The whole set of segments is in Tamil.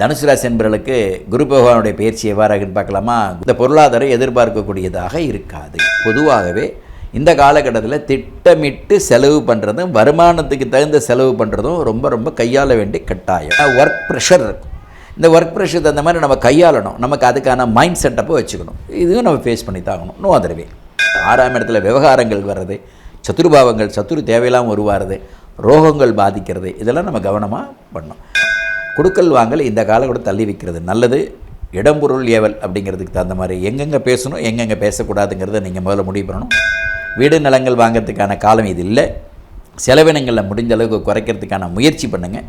தனுசு ராசி என்பர்களுக்கு குரு பகவானுடைய பயிற்சி எவ்வாறாகன்னு பார்க்கலாமா? இந்த பொருளாதாரம் எதிர்பார்க்கக்கூடியதாக இருக்காது. பொதுவாகவே இந்த காலகட்டத்தில் திட்டமிட்டு செலவு பண்ணுறதும் வருமானத்துக்கு தகுந்த செலவு பண்ணுறதும் ரொம்ப ரொம்ப கையாள வேண்டிய கட்டாயம். ஒர்க் ப்ரெஷர் இருக்கும். இந்த ஒர்க் ப்ரெஷர் தகுந்த மாதிரி நம்ம கையாளணும். நமக்கு அதுக்கான மைண்ட் செட்டப்பை வச்சுக்கணும். இதுவும் நம்ம ஃபேஸ் பண்ணி தாங்கணும் நோ அதர்வே ஆறாம் இடத்துல விவகாரங்கள் வர்றது சத்துருபாவங்கள் சத்துரு தேவையில்லாமல் உருவாகிறது ரோகங்கள் பாதிக்கிறது இதெல்லாம் நம்ம கவனமாக பண்ணணும். கொடுக்கல் வாங்கல் இந்த காலகட்டம் தள்ளி வைக்கிறது. நல்லது இடம்பொருள் ஏவல் அப்படிங்கிறதுக்கு தகுந்த மாதிரி எங்கெங்கே பேசணும் எங்கெங்கே பேசக்கூடாதுங்கிறத நீங்கள் முதல்ல முடிவு பண்ணணும். வீடு நிலங்கள் வாங்கிறதுக்கான காலம் இது இல்லை. செலவினங்களில் முடிஞ்ச அளவுக்கு குறைக்கிறதுக்கான முயற்சி பண்ணுங்கள்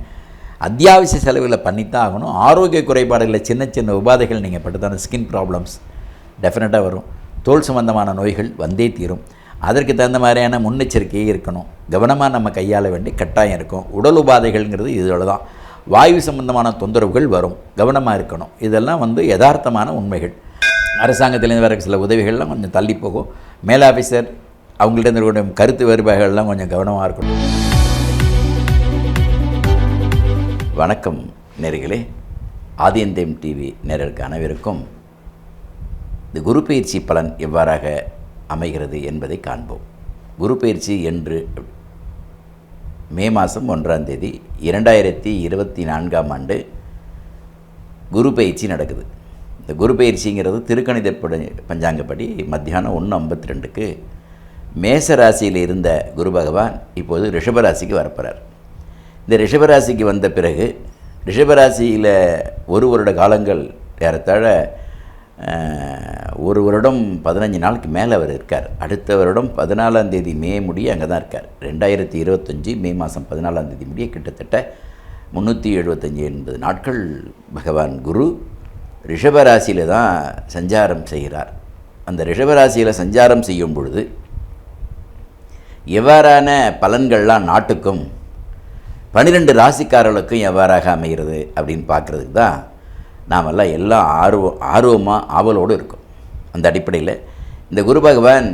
அத்தியாவசிய செலவுகளை பண்ணித்தான் ஆகணும். ஆரோக்கிய குறைபாடுகளில் சின்ன சின்ன உபாதைகள் நீங்கள் பட்டுதான ஸ்கின் ப்ராப்ளம்ஸ் டெஃபினட்டாக வரும். தோல் சம்பந்தமான நோய்கள் வந்தே தீரும். அதற்கு தகுந்த மாதிரியான முன்னெச்சரிக்கையே இருக்கணும். கவனமாக நம்ம கையாள வேண்டிய கட்டாயம் இருக்கும். உடல் உபாதைகள்ங்கிறது இதோட தான். வாயு சம்பந்தமான தொந்தரவுகள் வரும். கவனமாக இருக்கணும். இதெல்லாம் வந்து யதார்த்தமான உண்மைகள். அரசாங்கத்திலேருந்து வர சில உதவிகள்லாம் கொஞ்சம் தள்ளி போகும். மேல் ஆஃபீஸர் அவங்கள்ட்ட இருக்கக்கூடிய கருத்து வேறுபாடுகள்லாம் கொஞ்சம் கவனமாக இருக்கணும். வணக்கம் நேர்களே. ஆதியந்தேம் டிவி நேரலுக்கு அனைவருக்கும் இந்த குரு பயிற்சி பலன் எவ்வாறாக அமைகிறது என்பதை காண்போம். குரு பயிற்சி என்று மே மாதம் ஒன்றாம் தேதி இரண்டாயிரத்தி இருபத்தி நான்காம் ஆண்டு குரு பயிற்சி நடக்குது. இந்த குரு பயிற்சிங்கிறது திருக்கணித பஞ்சாங்கப்படி மத்தியானம் ஒன்று ஐம்பத்தி ரெண்டுக்கு மேச ராசியில் இருந்த குரு பகவான் இப்போது ரிஷபராசிக்கு வரப்போகிறார் இந்த ரிஷபராசிக்கு வந்த பிறகு ரிஷபராசியில் ஒரு வருட காலங்கள் ஏறத்தாழ ஒரு வருடம் பதினஞ்சு நாளுக்கு மேலே அவர் இருக்கார். அடுத்த வருடம் பதினாலாம் தேதி மே முடிய அங்கே தான் இருக்கார். ரெண்டாயிரத்தி இருபத்தஞ்சி மே மாதம் பதினாலாம் தேதி முடிய கிட்டத்தட்ட முந்நூற்றி எழுபத்தஞ்சி எண்பது நாட்கள் பகவான் குரு ரிஷபராசியில் தான் சஞ்சாரம் செய்கிறார். அந்த ரிஷபராசியில் சஞ்சாரம் செய்யும் பொழுது எவ்வாறான பலன்கள்லாம் நாட்டுக்கும் பன்னிரெண்டு ராசிக்காரர்களுக்கும் எவ்வாறாக அமைகிறது அப்படின்னு பார்க்குறதுக்கு தான் நாமெல்லாம் எல்லாம் ஆர்வம் ஆர்வமாக ஆவலோடு இருக்கும். அந்த அடிப்படையில் இந்த குரு பகவான்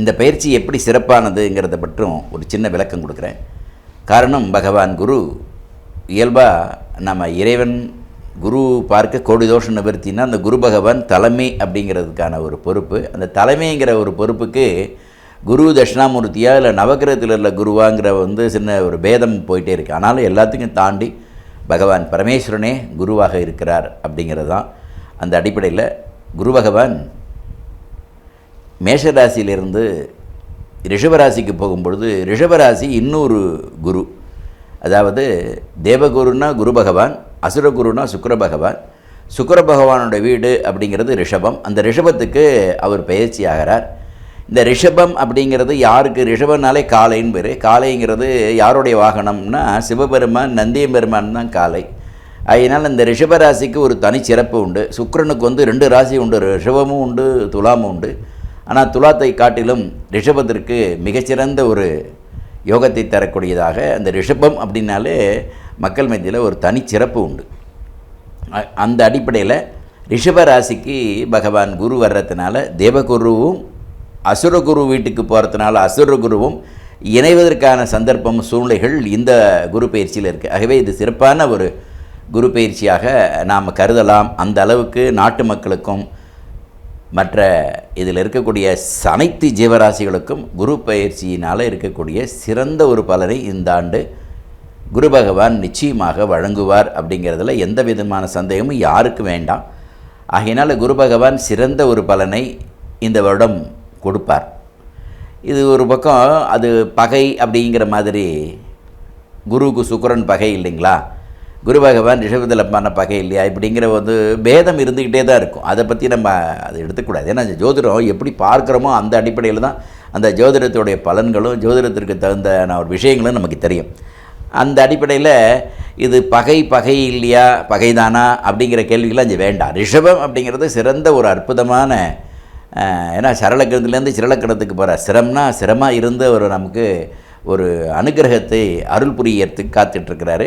இந்த பயிற்சி எப்படி சிறப்பானதுங்கிறத பற்றும் ஒரு சின்ன விளக்கம் கொடுக்குறேன். காரணம் பகவான் குரு இயல்பாக நம்ம இறைவன் குரு பார்க்க கோடி தோஷ நிவர்த்தினா அந்த குரு பகவான் தலைமை அப்படிங்கிறதுக்கான ஒரு பொறுப்பு. அந்த தலைமைங்கிற ஒரு பொறுப்புக்கு குரு தட்சிணாமூர்த்தியாக இல்லை நவகிரகத்தில் உள்ள குருவாங்கிற வந்து சின்ன ஒரு பேதம் போயிட்டே இருக்குது ஆனாலும் எல்லாத்துக்கும் தாண்டி பகவான் பரமேஸ்வரனே குருவாக இருக்கிறார் அப்படிங்கிறது தான் அந்த அடிப்படையில் குரு பகவான் மேஷராசியிலிருந்து ரிஷபராசிக்கு போகும்பொழுது ரிஷபராசி இன்னொரு குரு. அதாவது தேவகுருன்னா குரு பகவான் அசுரகுருன்னா சுக்கர பகவான். சுக்கர பகவானோட வீடு அப்படிங்கிறது ரிஷபம். அந்த ரிஷபத்துக்கு அவர் பயிற்சி ஆகிறார் இந்த ரிஷபம் அப்படிங்கிறது யாருக்கு? ரிஷபம்னாலே காளைன்னு பேர். காளைங்கிறது யாருடைய வாகனம்னா சிவபெருமான் நந்தியம்பெருமான் தான் காளை. அதனால் இந்த ரிஷபராசிக்கு ஒரு தனி சிறப்பு உண்டு. சுக்கிரனுக்கு வந்து ரெண்டு ராசி உண்டு. ரிஷபமும் உண்டு துலாமும் உண்டு. ஆனால் துலாத்தை காட்டிலும் ரிஷபத்திற்கு மிகச்சிறந்த ஒரு யோகத்தை தரக்கூடியதாக அந்த ரிஷபம் அப்படின்னாலே மக்கள் மத்தியில் ஒரு தனி சிறப்பு உண்டு. அந்த அடிப்படையில் ரிஷப ராசிக்கு பகவான் குரு வர்றதுனால தேவகுருவும் அசுரகுரு வீட்டுக்கு போகிறதுனால அசுரகுருவும் இணைவதற்கான சந்தர்ப்பம் சூழ்நிலைகள் இந்த குரு பயிற்சியில் இருக்குது ஆகவே இது சிறப்பான ஒரு குரு பயிற்சியாக நாம் கருதலாம். அந்த அளவுக்கு நாட்டு மக்களுக்கும் மற்ற இதில் இருக்கக்கூடிய அனைத்து ஜீவராசிகளுக்கும் குரு பயிற்சியினால் இருக்கக்கூடிய சிறந்த ஒரு பலனை இந்த ஆண்டு குரு பகவான் நிச்சயமாக வழங்குவார் அப்படிங்கிறதுல எந்த விதமான சந்தேகமும் யாருக்கும் வேண்டாம். ஆகையினால் குரு பகவான் சிறந்த ஒரு பலனை இந்த வருடம் கொடுப்பார். இது ஒரு பக்கம் அது பகை அப்படிங்கிற மாதிரி குருவுக்கு சுக்கரன் பகை இல்லைங்களா? குரு பகவான் ரிஷபத்தில் பண்ண பகை இல்லையா? இப்படிங்கிற வந்து பேதம் இருந்துக்கிட்டே தான் இருக்கும். அதை பற்றி நம்ம அதை எடுத்துக்கூடாது. ஏன்னா ஜோதிடம் எப்படி பார்க்குறோமோ அந்த அடிப்படையில் தான் அந்த ஜோதிடத்துடைய பலன்களும் ஜோதிடத்திற்கு தகுந்த ஒரு விஷயங்களும் நமக்கு தெரியும். அந்த அடிப்படையில் இது பகை பகை இல்லையா? பகைதானா? அப்படிங்கிற கேள்விகள்லாம் இங்கே வேண்டாம். ரிஷபம் அப்படிங்கிறது சிறந்த ஒரு அற்புதமான ஏன்னா சரளக்கிரத்துலேருந்து சிரளக்கிரத்துக்கு போகிற சிரம்னா சிரமாக இருந்த ஒரு நமக்கு ஒரு அனுகிரகத்தை அருள் புரியறதுக்கு காத்துட்ருக்கிறாரு.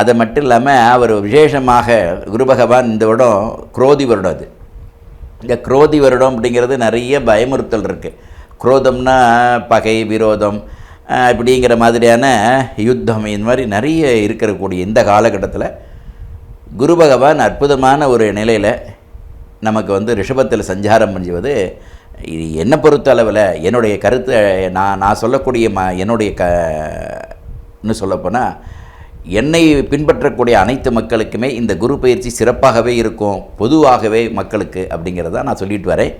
அது மட்டும் இல்லாமல் அவர் விசேஷமாக குரு பகவான் இந்த வருடம் குரோதி வருடம் அது. இந்த குரோதி வருடம் அப்படிங்கிறது நிறைய பயமுறுத்தல் இருக்குது குரோதம்னா பகை விரோதம் அப்படிங்கிற இப்படிங்கிற மாதிரியான யுத்தம் இந்த மாதிரி நிறைய இருக்கக்கூடிய இந்த காலகட்டத்தில் குரு பகவான் அற்புதமான ஒரு நிலையில் நமக்கு வந்து ரிஷபத்தில் சஞ்சாரம் பண்ணுவது இது என்னை பொறுத்த அளவில் என்னுடைய கருத்தை நான் நான் சொல்லக்கூடிய ம என்னுடைய க இன்னும் சொல்லப்போனால் என்னை பின்பற்றக்கூடிய அனைத்து மக்களுக்குமே இந்த குரு பயிற்சி சிறப்பாகவே இருக்கும் பொதுவாகவே மக்களுக்கு அப்படிங்கிறத நான் சொல்லிட்டு வரேன்.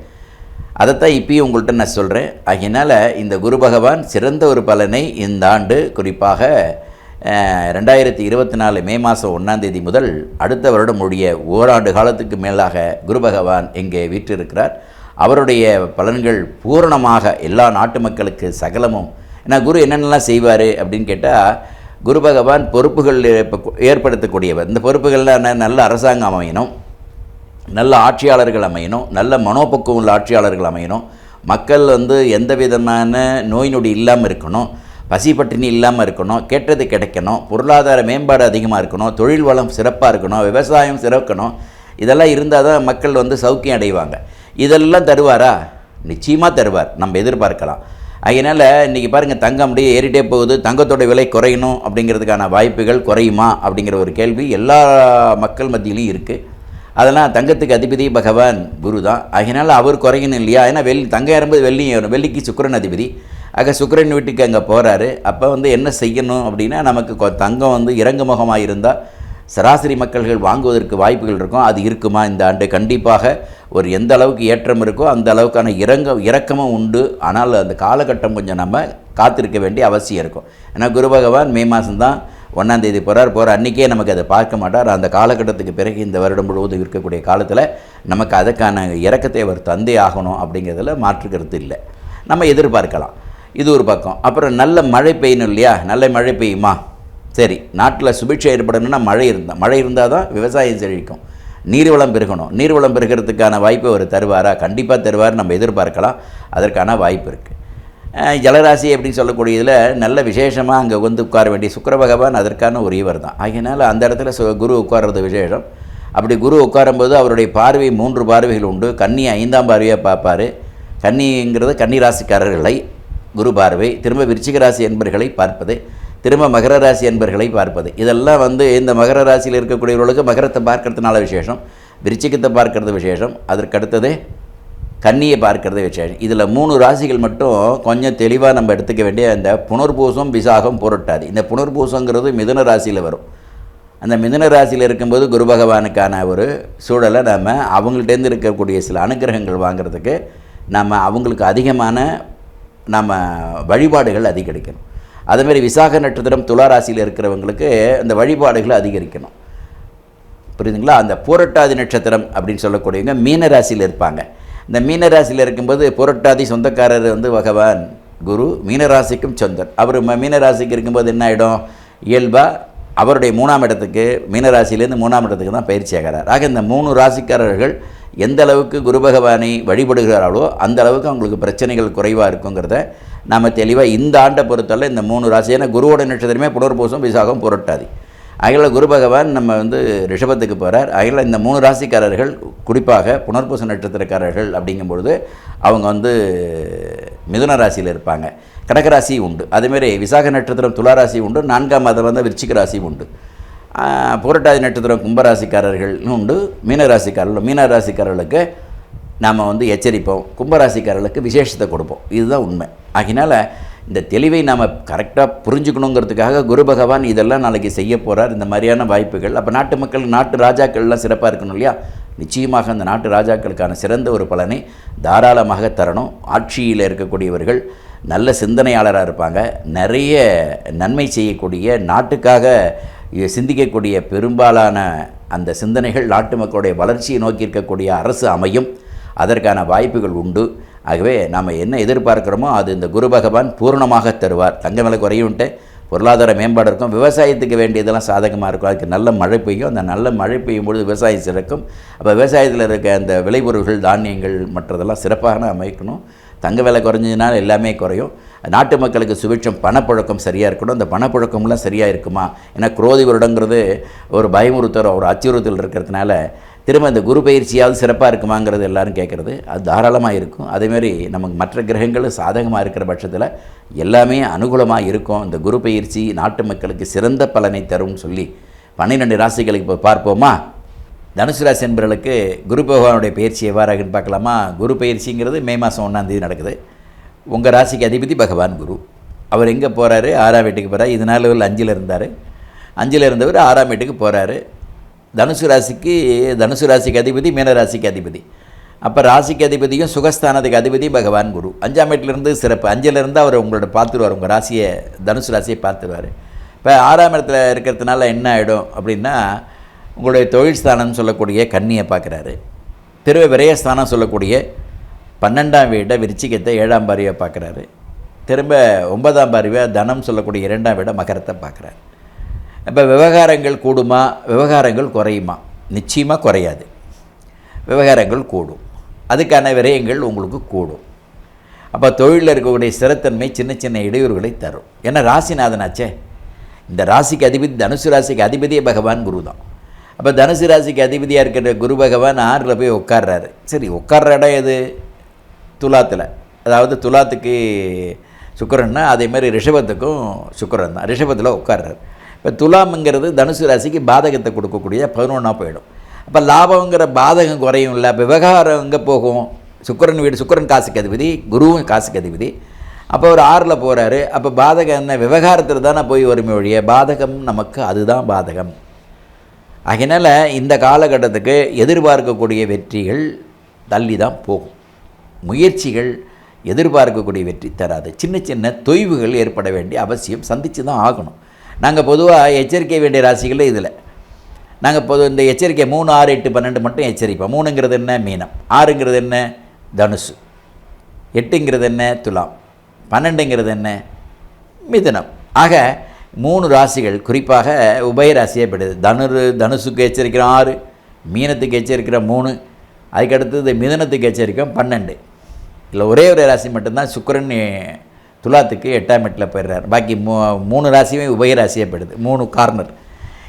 அதைத்தான் இப்பயும் உங்கள்கிட்ட நான் சொல்கிறேன் ஆகையினால் இந்த குரு பகவான் சிறந்த ஒரு பலனை இந்த ஆண்டு குறிப்பாக ரெண்டாயிரத்தி இருபத்தி நாலு மே மாதம் ஒன்றாந்தேதி முதல் அடுத்த வருடம் ஒழிய ஓராண்டு காலத்துக்கு மேலாக குரு பகவான் இங்கே வீற்றிருக்கிறார். அவருடைய பலன்கள் பூரணமாக எல்லா நாட்டு மக்களுக்கு சகலமும். ஏன்னா குரு என்னென்னலாம் செய்வார் அப்படின்னு கேட்டால் குரு பகவான் பொறுப்புகள் ஏற்படுத்தக்கூடியவர். இந்த பொறுப்புகள்லாம் என்ன? நல்ல அரசாங்கம் அமையணும். நல்ல ஆட்சியாளர்கள் அமையணும். நல்ல மனோபக்குவம் உள்ள ஆட்சியாளர்கள் அமையணும். மக்கள் வந்து எந்த விதமான நோய் நொடி இல்லாமல் இருக்கணும். பசி பட்டினி இல்லாமல் இருக்கணும் கேட்டது கிடைக்கணும் பொருளாதார மேம்பாடு அதிகமாக இருக்கணும் தொழில் வளம் சிறப்பாக இருக்கணும் விவசாயம் சிறக்கணும் இதெல்லாம் இருந்தால் தான் மக்கள் வந்து சௌக்கியம் அடைவாங்க. இதெல்லாம் தருவாரா? நிச்சயமாக தருவார். நம்ம எதிர்பார்க்கலாம். அதனால் இன்றைக்கி பாருங்கள் தங்கம் அப்படியே ஏறிட்டே போகுது தங்கத்தோட விலை குறையணும் அப்படிங்கிறதுக்கான வாய்ப்புகள் குறையுமா அப்படிங்கிற ஒரு கேள்வி எல்லா மக்கள் மத்தியிலையும் இருக்குது அதெல்லாம் தங்கத்துக்கு அதிபதி பகவான் குரு தான். அதனால் அவர் குறையணும் இல்லையா? ஏன்னா வெள்ளி தங்கம் ஏறும்போது வெள்ளி ஏறும். வெள்ளிக்கு சுக்கிரன் அதிபதி. ஆக சுக்கிரன் வீட்டுக்கு அங்கே போகிறாரு அப்போ வந்து என்ன செய்யணும் அப்படின்னா நமக்கு கொ- தங்கம் வந்து இறங்கு முகமாக இருந்தால் சராசரி மக்கள்கள் வாங்குவதற்கு வாய்ப்புகள் இருக்கும். அது இருக்குமா? இந்த ஆண்டு கண்டிப்பாக ஒரு எந்த அளவுக்கு ஏற்றம் இருக்கோ அந்த அளவுக்கான இறங்க இறக்கமும் உண்டு. ஆனால் அந்த காலகட்டம் கொஞ்சம் நம்ம காத்திருக்க வேண்டிய அவசியம் இருக்கும். ஏன்னா குரு பகவான் மே மாதம்தான் ஒன்றாந்தேதி போகிறார் போகிற அன்றைக்கே நமக்கு அதை பார்க்க மாட்டார். அந்த காலகட்டத்துக்கு பிறகு இந்த வருடம் முழுவதும் இருக்கக்கூடிய காலத்தில் நமக்கு அதுக்கான இறக்கத்தை அவர் தந்தே ஆகணும் அப்படிங்கிறதுல மாற்று கருத்து இல்லை. நம்ம எதிர்பார்க்கலாம். இது ஒரு பக்கம். அப்புறம் நல்ல மழை பெய்யணும் இல்லையா? நல்ல மழை பெய்யுமா? சரி நாட்டில் சுபிட்சை ஏற்படணும்னா மழை இருந்தால் மழை இருந்தால் தான் விவசாயம் செழிக்கும். நீர்வளம் பெருகணும். நீர்வளம் பெருகிறதுக்கான வாய்ப்பு அவர் தருவாரா? கண்டிப்பாக தருவார் நம்ம எதிர்பார்க்கலாம். அதற்கான வாய்ப்பு இருக்குது ஜலராசி அப்படின்னு சொல்லக்கூடியதில் நல்ல விசேஷமாக அங்கே வந்து உட்கார வேண்டிய சுக்கர பகவான் அதற்கான ஒரு இவர் தான். ஆகினால அந்த இடத்துல சு- குரு உட்கார்றது விசேஷம். அப்படி குரு உட்காரும்போது அவருடைய பார்வை மூன்று பார்வைகள் உண்டு. கன்னி ஐந்தாம் பார்வையாக பார்ப்பார். கன்னிங்கிறது கன்னி ராசிக்காரர்களை குரு பார்வை திரும்ப விருச்சிக ராசி என்பர்களை பார்ப்பது திரும்ப மகர ராசி என்பர்களை பார்ப்பது. இதெல்லாம் வந்து இந்த மகர ராசியில் இருக்கக்கூடியவர்களுக்கு மகரத்தை பார்க்கறதுனால விசேஷம் விருச்சிகத்தை பார்க்கறது விசேஷம் அதற்கடுத்தது கன்னியை பார்க்கறது விசேஷம். இதில் மூணு ராசிகள் மட்டும் கொஞ்சம் தெளிவாக நம்ம எடுத்துக்க வேண்டிய அந்த புனர்பூசம் விசாகம் புரட்டாது. இந்த புனர்பூசங்கிறது மிதுன ராசியில் வரும். அந்த மிதுன ராசியில் இருக்கும்போது குரு பகவானுக்கான ஒரு சூழலை நம்ம அவங்கள்ட்டேருந்து இருக்கக்கூடிய சில அனுக்கிரகங்கள் வாங்குறதுக்கு நம்ம அவங்களுக்கு அதிகமான நம்ம வழிபாடுகள் அதிகரிக்கணும். அதேமாதிரி விசாக நட்சத்திரம் துளாராசியில் இருக்கிறவங்களுக்கு அந்த வழிபாடுகளை அதிகரிக்கணும். புரியுதுங்களா? அந்த பூரட்டாதி நட்சத்திரம் அப்படின்னு சொல்லக்கூடியவங்க மீனராசியில் இருப்பாங்க. இந்த மீனராசியில் இருக்கும்போது புரட்டாதி சொந்தக்காரர் வந்து பகவான் குரு மீனராசிக்கும் சொந்தர். அவர் ம- மீனராசிக்கு இருக்கும்போது என்ன ஆகிடும் இயல்பாக அவருடைய மூணாம் இடத்துக்கு மீனராசியிலேருந்து மூணாம் இடத்துக்கு தான் பயிற்சி ஆகிறார். ஆக இந்த மூணு ராசிக்காரர்கள் எந்த அளவுக்கு குரு பகவானை வழிபடுகிறார்களோ அந்த அளவுக்கு அவங்களுக்கு பிரச்சனைகள் குறைவாக இருக்குங்கிறத நாம் தெளிவாக இந்த ஆண்டை பொறுத்தவரை இந்த மூணு ராசி ஏன்னா குருவோட நட்சத்திரமே புனர்பூசம் விசாகம் புரட்டாதி. அகில குரு பகவான் நம்ம வந்து ரிஷபத்துக்கு போகிறார் அகில இந்த மூணு ராசிக்காரர்கள் குறிப்பாக புனர்பூச நட்சத்திரக்காரர்கள் அப்படிங்கும்பொழுது அவங்க வந்து மிதுன ராசியில் இருப்பாங்க. கடகராசி உண்டு. அதேமாரி விசாக நட்சத்திரம் துளாராசி உண்டு. நான்காம் மாதம் வந்து விருச்சிக ராசி உண்டு. புரட்டாதி நட்சத்திரம் கும்பராசிக்காரர்கள் உண்டு மீனராசிக்காரர்கள் மீனராசிக்காரர்களுக்கு நாம் வந்து எச்சரிப்போம். கும்பராசிக்காரர்களுக்கு விசேஷத்தை கொடுப்போம். இதுதான் உண்மை. ஆகினால இந்த தெளிவை நாம் கரெக்டாக புரிஞ்சுக்கணுங்கிறதுக்காக குரு பகவான் இதெல்லாம் நாளைக்கு செய்ய போகிறார் இந்த மாதிரியான வாய்ப்புகள். அப்போ நாட்டு மக்கள் நாட்டு ராஜாக்கள்லாம் சிறப்பாக இருக்கணும் இல்லையா? நிச்சயமாக அந்த நாட்டு ராஜாக்களுக்கான சிறந்த ஒரு பலனை தாராளமாக தரணும். ஆட்சியில் இருக்கக்கூடியவர்கள் நல்ல சிந்தனையாளராக இருப்பாங்க. நிறைய நன்மை செய்யக்கூடிய நாட்டுக்காக சிந்திக்கக்கூடிய பெரும்பாலான அந்த சிந்தனைகள் நாட்டு மக்களுடைய வளர்ச்சியை நோக்கி இருக்கக்கூடிய அரசு அமையும். அதற்கான வாய்ப்புகள் உண்டு. ஆகவே நாம் என்ன எதிர்பார்க்குறோமோ அது இந்த குரு பகவான் பூரணமாக தருவார். தங்கமலை குறையும்ட்டு பொருளாதார மேம்பாடு இருக்கும். விவசாயத்துக்கு வேண்டியதெல்லாம் சாதகமாக இருக்கும். அதுக்கு நல்ல மழை பெய்யும். அந்த நல்ல மழை பெய்யும் பொழுது விவசாயம் சிறக்கும். அப்போ விவசாயத்தில் இருக்க அந்த விளைபொருள்கள் தானியங்கள் மற்றதெல்லாம் சிறப்பாக அமைக்கணும். தங்க விலை குறைஞ்சதுனால எல்லாமே குறையும். நாட்டு மக்களுக்கு சுபிட்சம் பணப்புழக்கம் சரியாக இருக்கணும். அந்த பணப்புழக்கம்லாம் சரியாக இருக்குமா? ஏன்னா குரோதி வருடங்கிறது ஒரு பயமுறுத்தல் ஒரு அச்சுறுத்தல் இருக்கிறதுனால திரும்ப இந்த குரு பயிற்சியாவது சிறப்பாக இருக்குமாங்கிறது எல்லாரும் கேட்குறது. அது தாராளமாக இருக்கும். அதேமாரி நமக்கு மற்ற கிரகங்களும் சாதகமாக இருக்கிற பட்சத்தில் எல்லாமே அனுகூலமாக இருக்கும். இந்த குரு பயிற்சி நாட்டு மக்களுக்கு சிறந்த பலனை தரும்னு சொல்லி பன்னிரெண்டு ராசிகளுக்கு இப்போ பார்ப்போமா? தனுசு ராசி என்பர்களுக்கு குரு பகவானுடைய பயிற்சி எவ்வாறாகுன்னு பார்க்கலாமா? குரு பயிற்சிங்கிறது மே மாதம் ஒன்றாந்தேதி நடக்குது. உங்கள் ராசிக்கு அதிபதி பகவான் குரு. அவர் எங்கே போகிறாரு ஆறாம் வீட்டுக்கு போகிறார் இது நாள் அஞ்சில் இருந்தார். அஞ்சில் இருந்தவர் ஆறாம் வீட்டுக்கு போகிறாரு தனுசு ராசிக்கு தனுசு ராசிக்கு அதிபதி மீன ராசிக்கு அதிபதி. அப்போ ராசிக்கு அதிபதியும் சுகஸ்தானத்துக்கு அதிபதி பகவான் குரு. அஞ்சாம் வீட்டிலேருந்து சிறப்பு. அஞ்சிலிருந்து அவர் உங்களோட பார்த்துருவார். உங்கள் ராசியை தனுசு ராசியை பார்த்துருவார். இப்போ ஆறாம் இடத்துல இருக்கிறதுனால என்ன ஆகிடும் அப்படின்னா உங்களுடைய தொழில் ஸ்தானம் சொல்லக்கூடிய கன்னியை பார்க்குறாரு. திருவ விரயஸ்தானம் சொல்லக்கூடிய பன்னெண்டாம் வீடை விருச்சிகத்தை ஏழாம் பாரியை பார்க்குறாரு. திரும்ப ஒன்பதாம் பாரிவை தனம் சொல்லக்கூடிய இரண்டாம் வீடை மகரத்தை பார்க்குறாரு. இப்போ விவகாரங்கள் கூடுமா? விவகாரங்கள் குறையுமா? நிச்சயமாக குறையாது. விவகாரங்கள் கூடும். அதுக்கான விரயங்கள் உங்களுக்கு கூடும். அப்போ தொழிலில் இருக்கக்கூடிய சிறத்தன்மை சின்ன சின்ன இடையூறுகளை தரும். ஏன்னா ராசிநாதனாச்சே. இந்த ராசிக்கு அதிபதி தனுசு ராசிக்கு அதிபதியே பகவான் குரு தான் அப்போ தனுசு ராசிக்கு அதிபதியாக இருக்கிற குரு பகவான் ஆறில் போய் உட்கார்றாரு. சரி உட்கார்ற இடம் எது? துலாத்தில். அதாவது துலாத்துக்கு சுக்கரன்னா அதே மாதிரி ரிஷபத்துக்கும் சுக்கரன் தான். ரிஷபத்தில் உட்கார்றாரு. இப்போ துலாம்ங்கிறது தனுசு ராசிக்கு பாதகத்தை கொடுக்கக்கூடிய பதினொன்றா போயிடும். அப்போ லாபங்கிற பாதகம் குறையும் இல்லை. அப்போ விவகாரம் எங்கே போகும்? சுக்கரன் வீடு சுக்கரன் காசுக்கு அதிபதி குருவும் காசுக்கு அதிபதி. அப்போ ஒரு ஆறில் போகிறாரு அப்போ பாதகம் என்ன? விவகாரத்தில் தானே போய் வறுமை ஒழிய பாதகம் நமக்கு அதுதான் பாதகம். அதனால் இந்த காலகட்டத்துக்கு எதிர்பார்க்கக்கூடிய வெற்றிகள் தள்ளி தான் போகும். முயற்சிகள் எதிர்பார்க்கக்கூடிய வெற்றி தராது. சின்ன சின்ன தொய்வுகள் ஏற்பட வேண்டிய அவசியம் சந்தித்து தான் ஆகணும். நாங்கள் பொதுவாக எச்சரிக்கை வேண்டிய ராசிகளே இதில். நாங்கள் பொது இந்த எச்சரிக்கை மூணு ஆறு எட்டு பன்னெண்டு மட்டும் எச்சரிப்போம். மூணுங்கிறது என்ன? மீனம். ஆறுங்கிறது என்ன? தனுசு. எட்டுங்கிறது என்ன? துலாம். பன்னெண்டுங்கிறது என்ன? மிதுனம். ஆக மூணு ராசிகள் குறிப்பாக உபயராசியே ராசியே தனுரு தனுசுக்கு எச்சரிக்கிறோம் ஆறு மீனத்துக்கு எச்சரிக்கிற மூணு அதுக்கடுத்தது மிதனத்துக்கு எச்சரிக்கிறோம் பன்னெண்டு. இல்லை ஒரே ஒரு ராசி மட்டும்தான் சுக்கரன் துலாத்துக்கு எட்டாம் எட்டில் போயிடுறார். பாக்கி மூ மூணு ராசியுமே உபயராசியே போயிடுது மூணு கார்னர்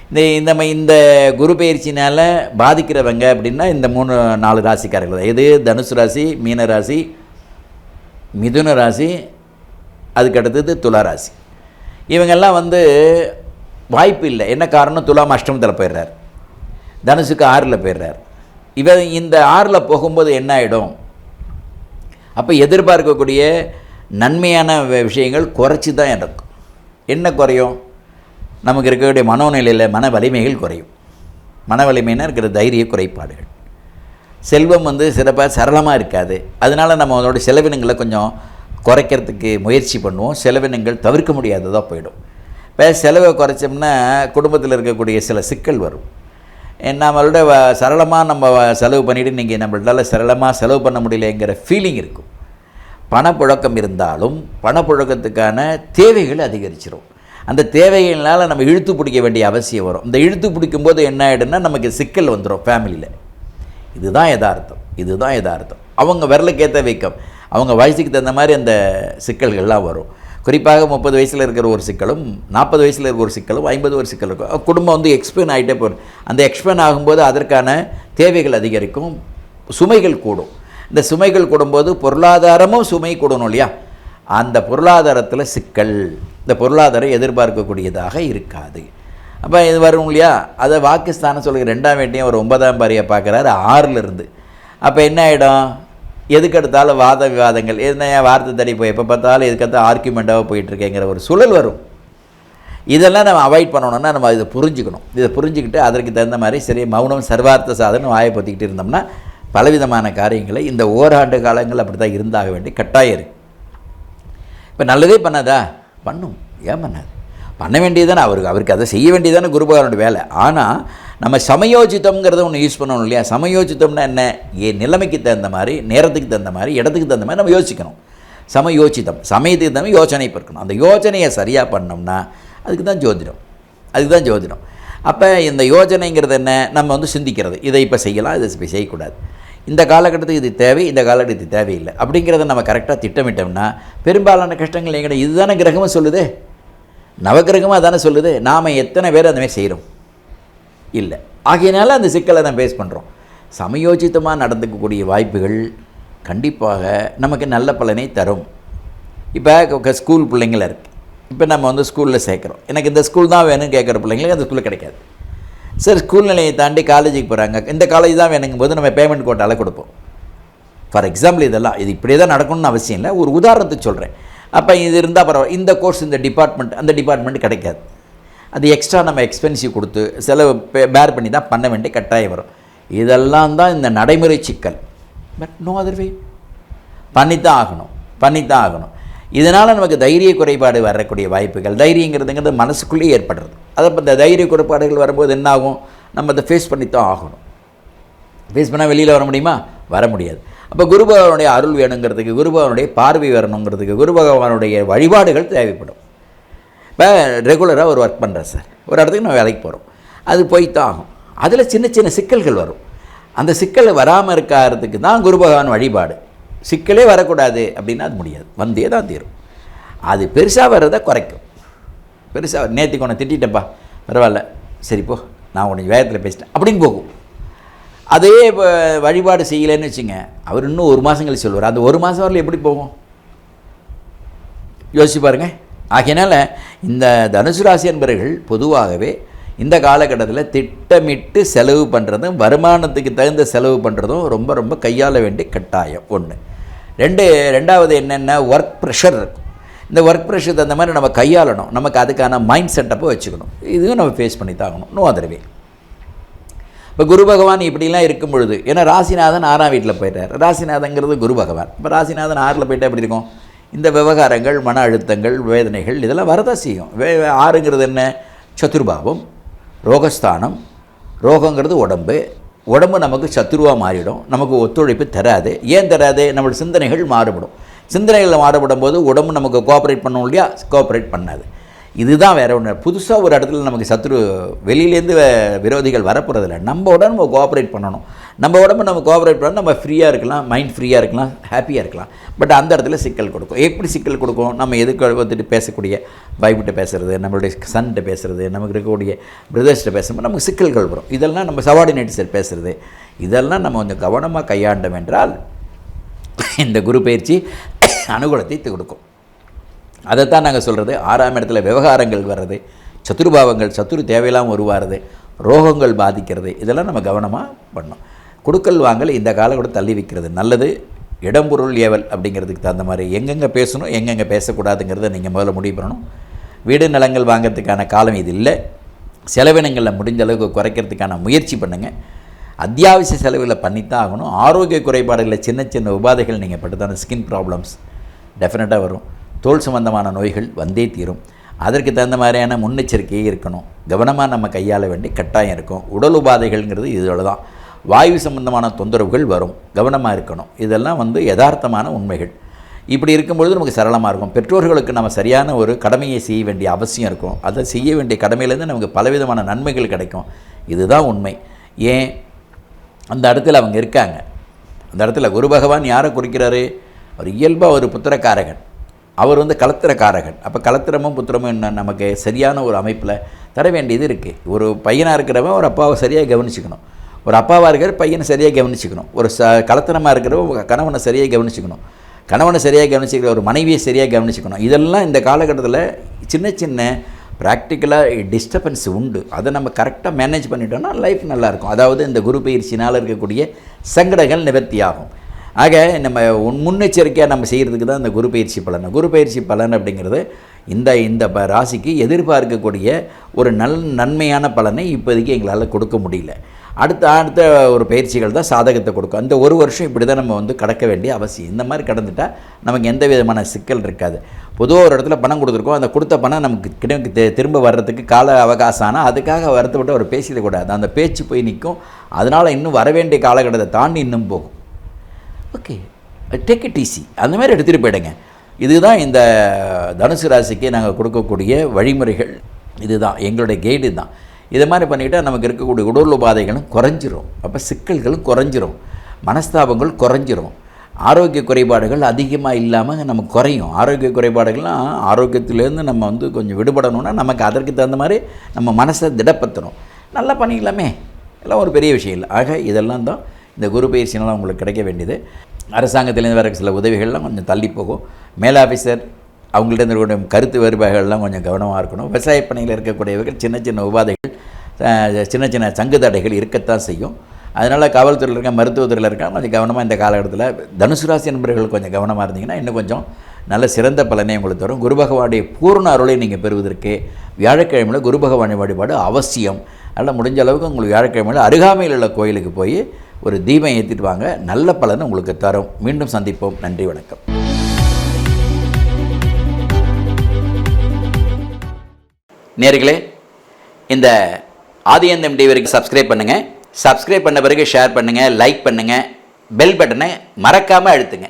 இந்த இந்த இந்த குரு பயிற்சினால் பாதிக்கிறவங்க அப்படின்னா இந்த மூணு நாலு ராசிக்காரர்கள் இது எது? தனுசு ராசி மீன ராசி மிதுன ராசி அதுக்கு அடுத்தது துலா ராசி. இவங்கெல்லாம் வந்து வாய்ப்பு இல்லை. என்ன காரணம்? துலாம் அஷ்டமத்தில் போயிடுறார். தனுசுக்கு ஆறில் போயிடுறார். இவன் இந்த ஆறில் போகும்போது என்ன ஆகிடும் அப்போ எதிர்பார்க்கக்கூடிய நன்மையான விஷயங்கள் குறைச்சி தான் இருக்கும். என்ன குறையும்? நமக்கு இருக்கக்கூடிய மனோநிலையில் மன வலிமைகள் குறையும். மன வலிமைனா இருக்கிற தைரிய குறைபாடுகள். செல்வம் வந்து சிறப்பாக சரளமாக இருக்காது. அதனால் நம்ம அதோட செலவினங்களை கொஞ்சம் குறைக்கிறதுக்கு முயற்சி பண்ணுவோம் செலவினங்கள் தவிர்க்க முடியாததாக போயிடும். இப்போ செலவை குறைச்சோம்னா குடும்பத்தில் இருக்கக்கூடிய சில சிக்கல் வரும். நம்மளோட வ- சரளமாக நம்ம செலவு பண்ணிவிட்டு நீங்கள் நம்மளால சரளமாக செலவு பண்ண முடியலங்கிற ஃபீலிங் இருக்கும். பணப்புழக்கம் இருந்தாலும் பணப்புழக்கத்துக்கான தேவைகள் அதிகரிச்சிடும் அந்த தேவைகளால் நம்ம இழுத்து பிடிக்க வேண்டிய அவசியம் வரும். இந்த இழுத்து பிடிக்கும்போது என்ன ஆகிடும்னா நமக்கு சிக்கல் வந்துடும் ஃபேமிலியில் இதுதான் யதார்த்தம். இதுதான் யதார்த்தம். அவங்க விரலுக்கேற்ற வீக்கம். அவங்க வயசுக்கு தகுந்த மாதிரி அந்த சிக்கல்கள்லாம் வரும். குறிப்பாக முப்பது வயசில் இருக்கிற ஒரு சிக்கலும் நாற்பது வயசில் இருக்கிற ஒரு சிக்கலும் ஐம்பது ஒரு சிக்கல் இருக்கும். குடும்பம் வந்து எக்ஸ்பேன் ஆகிட்டே போகும். அந்த எக்ஸ்பேன் ஆகும்போது அதற்கான தேவைகள் அதிகரிக்கும் சுமைகள் கூடும். இந்த சுமைகள் கூடும்போது பொருளாதாரமும் சுமை கூடணும் இல்லையா? அந்த பொருளாதாரத்தில் சிக்கல் இந்த பொருளாதாரம் எதிர்பார்க்கக்கூடியதாக இருக்காது. அப்போ இது வரும் இல்லையா? அதை வாக்குஸ்தானம் சொல்லுங்க ரெண்டாம் வேட்டையும் ஒரு ஒன்பதாம் பாரியை பார்க்குறாரு ஆறிலிருந்து அப்போ என்ன ஆகிடும் எதுக்கு எடுத்தாலும் வாத விவாதங்கள். என்ன ஏன் வார்த்தை தடி போய் எப்போ பார்த்தாலும் எதுக்கடுத்து ஆர்குமெண்ட்டாக போயிட்டுருக்கேங்கிற ஒரு சூழல் வரும். இதெல்லாம் நம்ம அவாய்ட் பண்ணணும்னா நம்ம இதை புரிஞ்சுக்கணும். இதை புரிஞ்சுக்கிட்டு அதற்கு தகுந்த மாதிரி சரி மௌனம் சர்வார்த்த சாதனை வாயை பற்றிக்கிட்டு இருந்தோம்னா பலவிதமான காரியங்களை இந்த ஓராண்டு காலங்கள் அப்படி தான் இருந்தாக வேண்டிய கட்டாயம் இருக்குது இப்போ நல்லதே பண்ணாதா? பண்ணும். ஏன் பண்ணாது? பண்ண வேண்டியதானே அவருக்கு அவருக்கு அதை செய்ய வேண்டியதானே குருபகாரனுடைய வேலை. ஆனால் நம்ம சமயோஜிதம்ங்கிறத ஒன்று யூஸ் பண்ணணும் இல்லையா? சமயோஜிதம்னா என்ன? ஏ நிலைமைக்கு தகுந்த மாதிரி நேரத்துக்கு தகுந்த மாதிரி இடத்துக்கு தகுந்த மாதிரி நம்ம யோசிக்கணும். சமயோச்சிதம் சமயத்துக்கு தகுந்த மாதிரி யோசனை பிறக்கணும் அந்த யோசனையை சரியாக பண்ணோம்னா அதுக்கு தான் ஜோதிடம். அதுக்கு தான் ஜோதிடம். அப்போ இந்த யோஜனைங்கிறது என்ன? நம்ம வந்து சிந்திக்கிறது. இதை இப்போ செய்யலாம் இதை இப்போ செய்யக்கூடாது. இந்த காலகட்டத்துக்கு இது தேவை இந்த காலகட்டத்துக்கு தேவையில்லை. அப்படிங்கிறத நம்ம கரெக்டாக திட்டமிட்டோம்னா பெரும்பாலான கஷ்டங்கள் எங்கட இதுதானே கிரகமும் சொல்லுது. நவகிரகமாக தானே சொல்லுது. நாம் எத்தனை பேர் அந்தமாதிரி செய்கிறோம் இல்லை. ஆகையினால அந்த சிக்கலை தான் ஃபேஸ் பண்ணுறோம் சமயோஜிதமாக நடந்துக்கக்கூடிய வாய்ப்புகள் கண்டிப்பாக நமக்கு நல்ல பலனை தரும். இப்போ ஸ்கூல் பிள்ளைங்கள இருக்குது இப்போ நம்ம வந்து ஸ்கூலில் சேர்க்குறோம். எனக்கு இந்த ஸ்கூல் தான் வேணும்னு கேட்குற பிள்ளைங்களுக்கு அந்த ஸ்கூலில் கிடைக்காது. சார் ஸ்கூல் நிலையை தாண்டி காலேஜுக்கு போகிறாங்க இந்த காலேஜ் தான் வேணுங்கும் போது நம்ம பேமெண்ட் கோட்டால கொடுப்போம். ஃபார் எக்ஸாம்பிள் இதெல்லாம் இது இப்படியே தான் நடக்கணும்னு அவசியம் இல்லை. ஒரு உதாரணத்துக்கு சொல்கிறேன் அப்போ இது இருந்தால் பரவாயில்ல இந்த கோர்ஸ் இந்த டிபார்ட்மெண்ட் அந்த டிபார்ட்மெண்ட் கிடைக்காது. அது எக்ஸ்ட்ரா நம்ம எக்ஸ்பென்சிவ் கொடுத்து செலவு பேர் பண்ணி தான் பண்ண வேண்டிய கட்டாயம் வரும். இதெல்லாம் தான் இந்த நடைமுறை சிக்கல். பட் நோ அதர் வே பண்ணித்தான் ஆகணும். பண்ணித்தான் ஆகணும். இதனால் நமக்கு தைரிய குறைபாடு வரக்கூடிய வாய்ப்புகள் தைரியங்கிறதுங்கிறது மனசுக்குள்ளேயே ஏற்படுறது. அதை இப்போ இந்த தைரிய குறைபாடுகள் வரும்போது என்ன ஆகும்? நம்ம அதை ஃபேஸ் பண்ணித்தான் ஆகணும். ஃபேஸ் பண்ணால் வெளியில் வர முடியுமா? வர முடியாது. அப்போ குரு பகவானுடைய அருள் வேணுங்கிறதுக்கு குரு பகவானுடைய பார்வை வரணுங்கிறதுக்கு குரு பகவானுடைய வழிபாடுகள் தேவைப்படும். இப்போ ரெகுலராக ஒரு ஒர்க் பண்ணுறேன் சார் ஒரு இடத்துக்கு நான் வேலைக்கு போகிறோம் அது போய்த்தான் ஆகும். அதில் சின்ன சின்ன சிக்கல்கள் வரும். அந்த சிக்கல் வராமல் இருக்கிறதுக்கு தான் குரு பகவான் வழிபாடு. சிக்கலே வரக்கூடாது அப்படின்னா அது முடியாது. வந்தே தான் தீரும். அது பெருசாக வர்றதை குறைக்கும். பெருசாக நேற்றுக்கு உன்னை திட்டிட்டேன்ப்பா. பரவாயில்ல. சரி போ நான் உன்னை வேகத்தில் பேசிட்டேன். அப்படின்னு போகும். அதே இப்போ வழிபாடு செய்யலைன்னு வச்சுங்க அவர் இன்னும் ஒரு மாதம் கழிச்சு சொல்லுவார். அந்த ஒரு மாதம் வரல எப்படி போகும்? யோசிச்சு பாருங்கள் ஆகையினால் இந்த தனுசு ராசி என்பவர்கள் பொதுவாகவே இந்த காலகட்டத்தில் திட்டமிட்டு செலவு பண்ணுறதும் வருமானத்துக்கு தகுந்த செலவு பண்ணுறதும் ரொம்ப ரொம்ப கையாள வேண்டிய கட்டாயம் ஒன்று ரெண்டு ரெண்டாவது என்னென்ன ஒர்க் ப்ரெஷர் இருக்கும். இந்த ஒர்க் ப்ரெஷர் தகுந்த மாதிரி நம்ம கையாளணும். நமக்கு அதுக்கான மைண்ட் செட்டப்பை வச்சுக்கணும். இதுவும் நம்ம ஃபேஸ் பண்ணி தாங்கணும் நோ அதர்வே இப்போ குரு பகவான் இப்படிலாம் இருக்கும் பொழுது ஏன்னா ராசிநாதன் ஆறாம் வீட்டில் போயிட்டார். ராசிநாதங்கிறது குரு பகவான். இப்போ ராசிநாதன் ஆறில் போயிட்டால் எப்படி இருக்கும்? இந்த விவகாரங்கள் மன அழுத்தங்கள் வேதனைகள் இதெல்லாம் வரதான் செய்யும். வே ஆறுங்கிறது என்ன? சத்துர்பாவம் ரோகஸ்தானம் ரோகங்கிறது உடம்பு. உடம்பு நமக்கு சத்துருவாக மாறிடும். நமக்கு ஒத்துழைப்பு தராது. ஏன் தராது? நம்மளோட சிந்தனைகள் மாறுபடும். சிந்தனைகள் மாறுபடும் போது உடம்பு நமக்கு கோஆப்ரேட் பண்ணும் இல்லையா? கோஆப்ரேட் பண்ணாது. இதுதான் வேற ஒன்று புதுசாக ஒரு இடத்துல நமக்கு சத்ரு வெளியிலேருந்து விரோதிகள் வரப்போகிறதில்ல நம்ம உடம்பு நம்ம கோஆப்ரேட் பண்ணணும். நம்ம உடம்பு நம்ம கோஆப்ரேட் பண்ணால் நம்ம ஃப்ரீயாக இருக்கலாம் மைண்ட் ஃப்ரீயாக இருக்கலாம் ஹாப்பியாக இருக்கலாம். பட் அந்த இடத்துல சிக்கல் கொடுக்கும். எப்படி சிக்கல் கொடுக்கும்? நம்ம எதுக்கு வந்துட்டு பேசக்கூடிய பயப்பட்டு பேசுறது நம்மளுடைய சன்கிட்ட பேசுறது நமக்கு இருக்கக்கூடிய பிரதர்ஸ்கிட்ட பேசும்போது நமக்கு சிக்கல்கள் வரும். இதெல்லாம் நம்ம சபார்டினேட்ஸர் பேசுறது. இதெல்லாம் நம்ம கொஞ்சம் கவனமாக கையாண்டோம் என்றால் இந்த குரு பயிற்சி அனுகூலத்தை கொடுக்கும். அதைத்தான் நாங்கள் சொல்கிறது ஆறாம் இடத்துல விவகாரங்கள் வர்றது சத்துருபாவங்கள் சத்துரு தேவையில்லாமல் உருவாகிறது ரோகங்கள் பாதிக்கிறது இதெல்லாம் நம்ம கவனமாக பண்ணோம் கொடுக்கல் வாங்கல் இந்த காலகட்டம் தள்ளி வைக்கிறது. நல்லது இடம்பொருள் ஏவல் அப்படிங்கிறதுக்கு தகுந்த மாதிரி எங்கெங்கே பேசணும் எங்கெங்கே பேசக்கூடாதுங்கிறத நீங்கள் முதல்ல முடிவு பண்ணணும். வீடு நிலங்கள் வாங்கிறதுக்கான காலம் இது இல்லை. செலவினங்களில் முடிஞ்ச அளவுக்கு குறைக்கிறதுக்கான முயற்சி பண்ணுங்கள் அத்தியாவசிய செலவுகளை பண்ணித்தான் ஆகணும். ஆரோக்கிய குறைபாடுகளில் சின்ன சின்ன உபாதைகள் நீங்கள் பட்டுதான ஸ்கின் ப்ராப்ளம்ஸ் டெஃபினட்டாக வரும். தோல் சம்பந்தமான நோய்கள் வந்தே தீரும். அதற்கு தகுந்த மாதிரியான முன்னெச்சரிக்கையே இருக்கணும். கவனமாக நம்ம கையாள வேண்டிய கட்டாயம் இருக்கும். உடல் உபாதைகள்ங்கிறது இதோட தான். வாயு சம்பந்தமான தொந்தரவுகள் வரும். கவனமாக இருக்கணும். இதெல்லாம் வந்து யதார்த்தமான உண்மைகள். இப்படி இருக்கும்பொழுது நமக்கு சரளமாக இருக்கும். பெற்றோர்களுக்கு நம்ம சரியான ஒரு கடமையை செய்ய வேண்டிய அவசியம் இருக்கும். அதை செய்ய வேண்டிய கடமையிலேருந்து நமக்கு பலவிதமான நன்மைகள் கிடைக்கும். இதுதான் உண்மை. ஏன்? அந்த இடத்துல அவங்க இருக்காங்க. அந்த இடத்துல குரு பகவான் யாரை குறிக்கிறாரு? அவர் இயல்பாக ஒரு புத்திரக்காரகன். அவர் வந்து கலத்திரக்காரகன் அப்போ கலத்திரமும் புத்திரமும் என்ன நமக்கு சரியான ஒரு அமைப்பில் தர வேண்டியது இருக்குது ஒரு பையனாக இருக்கிறவன் ஒரு அப்பாவை சரியாக கவனிச்சுக்கணும். ஒரு அப்பாவாக இருக்கிற பையனை சரியாக கவனிச்சுக்கணும். ஒரு ச கலத்திரமாக இருக்கிறவன் கணவனை சரியாக கவனிச்சுக்கணும். கணவனை சரியாக கவனிச்சுக்கிற ஒரு மனைவியை சரியாக கவனிச்சுக்கணும். இதெல்லாம் இந்த காலகட்டத்தில் சின்ன சின்ன ப்ராக்டிக்கலாக டிஸ்டர்பன்ஸ் உண்டு. அதை நம்ம கரெக்டாக மேனேஜ் பண்ணிட்டோம்னா லைஃப் நல்லாயிருக்கும் அதாவது இந்த குரு பயிற்சினால் இருக்கக்கூடிய சங்கடங்கள் நிவர்த்தி ஆகும் ஆக நம்ம முன்னெச்சரிக்கையாக நம்ம செய்கிறதுக்கு தான் இந்த குரு பயிற்சி பலன். குரு பயிற்சி பலன் அப்படிங்கிறது இந்த இந்த ப- ராசிக்கு எதிர்பார்க்கக்கூடிய ஒரு நல் நன்மையான பலனை இப்போதைக்கு எங்களால் கொடுக்க முடியல. அடுத்த அடுத்த ஒரு பயிற்சிகள் தான் சாதகத்தை கொடுக்கும். அந்த ஒரு வருஷம் இப்படி தான் நம்ம வந்து கடக்க வேண்டிய அவசியம். இந்த மாதிரி கடந்துட்டால் நமக்கு எந்த விதமான சிக்கல் இருக்காது. பொதுவாக ஒரு இடத்துல பணம் கொடுத்துருக்கோம். அந்த கொடுத்த பணம் நமக்கு கிடைக்கு திரும்ப வர்றதுக்கு கால அவகாசம். ஆனால் அதுக்காக வருத்தப்பட்டு அவர் பேசிடக்கூடாது அந்த பேச்சு போய் நிற்கும் அதனால் இன்னும் வர வேண்டிய காலகட்டத்தை தாண்டி இன்னும் போகும். ஓகே டேக் இட் ஈஸி அந்த மாதிரி எடுத்துகிட்டு போயிடுங்க. இதுதான் இந்த uh, தனுசு ராசிக்கு நாங்கள் கொடுக்கக்கூடிய வழிமுறைகள். இதுதான். எங்களுடைய கைடு தான் இதை மாதிரி பண்ணிக்கிட்டால் நமக்கு இருக்கக்கூடிய உடல் உபாதைகளும் குறைஞ்சிரும். அப்போ சிக்கல்களும் குறைஞ்சிரும். மனஸ்தாபங்கள் குறைஞ்சிரும். ஆரோக்கிய குறைபாடுகள் அதிகமாக இல்லாமல் நமக்கு குறையும். ஆரோக்கிய குறைபாடுகள்லாம் ஆரோக்கியத்திலேருந்து நம்ம வந்து கொஞ்சம் விடுபடணும்னா நமக்கு அதற்கு தகுந்த மாதிரி நம்ம மனசை திடப்படுத்தணும். நல்லா பண்ணிக்கலாமே. எல்லாம் ஒரு பெரிய விஷயம் இல்லை. ஆக இதெல்லாம் தான் இந்த குரு பயிற்சினால் உங்களுக்கு கிடைக்க வேண்டியது. அரசாங்கத்திலேருந்து வர சில உதவிகள்லாம் கொஞ்சம் தள்ளி போகும். மேல் ஆஃபீஸர் அவங்கள்ட்ட இருக்கக்கூடிய கருத்து வேறுபாடுகள்லாம் கொஞ்சம் கவனமாக இருக்கணும். விவசாய பணியில் இருக்கக்கூடியவர்கள் சின்ன சின்ன உபாதைகள் சின்ன சின்ன சங்கு தடைகள் இருக்கத்தான் செய்யும். அதனால் காவல்துறையில் இருக்க மருத்துவத்துறையில் இருக்காங்க கொஞ்சம் கவனமாக இந்த காலகட்டத்தில் தனுசு ராசி நண்பர்கள் கொஞ்சம் கவனமாக இருந்தீங்கன்னா இன்னும் கொஞ்சம் நல்ல சிறந்த பலனை உங்களுக்கு தரும். குரு பகவானுடைய பூர்ண அருளை நீங்கள் பெறுவதற்கு வியாழக்கிழமையில் குரு பகவானை வழிபாடு அவசியம். அதனால் முடிஞ்ச அளவுக்கு உங்களுக்கு வியாழக்கிழமையில் அருகாமையில் உள்ள கோயிலுக்கு போய் ஒரு தீபம் ஏற்றிட்டு வாங்க. நல்ல பலனை உங்களுக்கு தரும். மீண்டும் சந்திப்போம். நன்றி வணக்கம். நேர்களே இந்த ஆதியந்தம் டிவிக்கு சப்ஸ்கிரைப் பண்ணுங்கள் சப்ஸ்கிரைப் பண்ண பிறகு ஷேர் பண்ணுங்கள் லைக் பண்ணுங்கள் பெல் பட்டனை மறக்காமல் அழுத்துங்க.